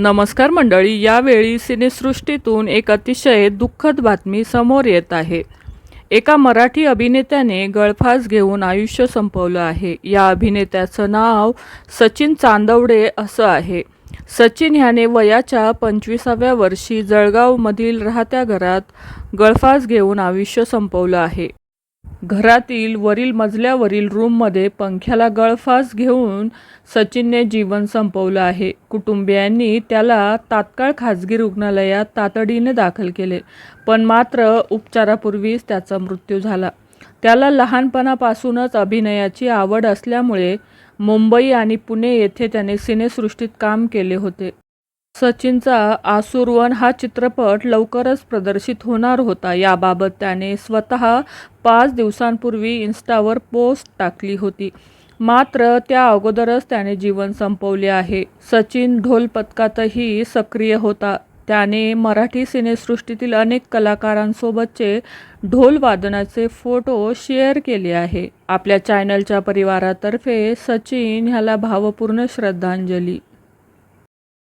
नमस्कार मंडळी यावेळी सिनेसृष्टीतून एक अतिशय दुःखद बातमी समोर येत आहे. एका मराठी अभिनेत्याने गळफास घेऊन आयुष्य संपवलं आहे. या अभिनेत्याचं नाव सचिन चांदवडे असं आहे. सचिन ह्याने वयाच्या पंचवीसाव्या वर्षी जळगावमधील राहत्या घरात गळफास घेऊन आयुष्य संपवलं आहे. घरातील वरील मजल्यावरील रूममध्ये पंख्याला गळफास घेऊन सचिनने जीवन संपवलं आहे. कुटुंबियांनी त्याला तात्काळ खाजगी रुग्णालयात तातडीने दाखल केले पण मात्र उपचारापूर्वीच त्याचा मृत्यू झाला. त्याला लहानपणापासूनच अभिनयाची आवड असल्यामुळे मुंबई आणि पुणे येथे त्याने सिनेसृष्टीत काम केले होते. सचिनचा आसुरवन हा चित्रपट लवकरच प्रदर्शित होणार होता. याबाबत त्याने स्वतः पाच दिवसांपूर्वी इन्स्टावर पोस्ट टाकली होती. मात्र त्या अगोदरच त्याने जीवन संपवले आहे. सचिन ढोल पथकातही सक्रिय होता. त्याने मराठी सिनेसृष्टीतील अनेक कलाकारांसोबतचे ढोल वादनाचे फोटो शेअर केले आहे. आपल्या चॅनलच्या परिवारातर्फे सचिन ह्याला भावपूर्ण श्रद्धांजली.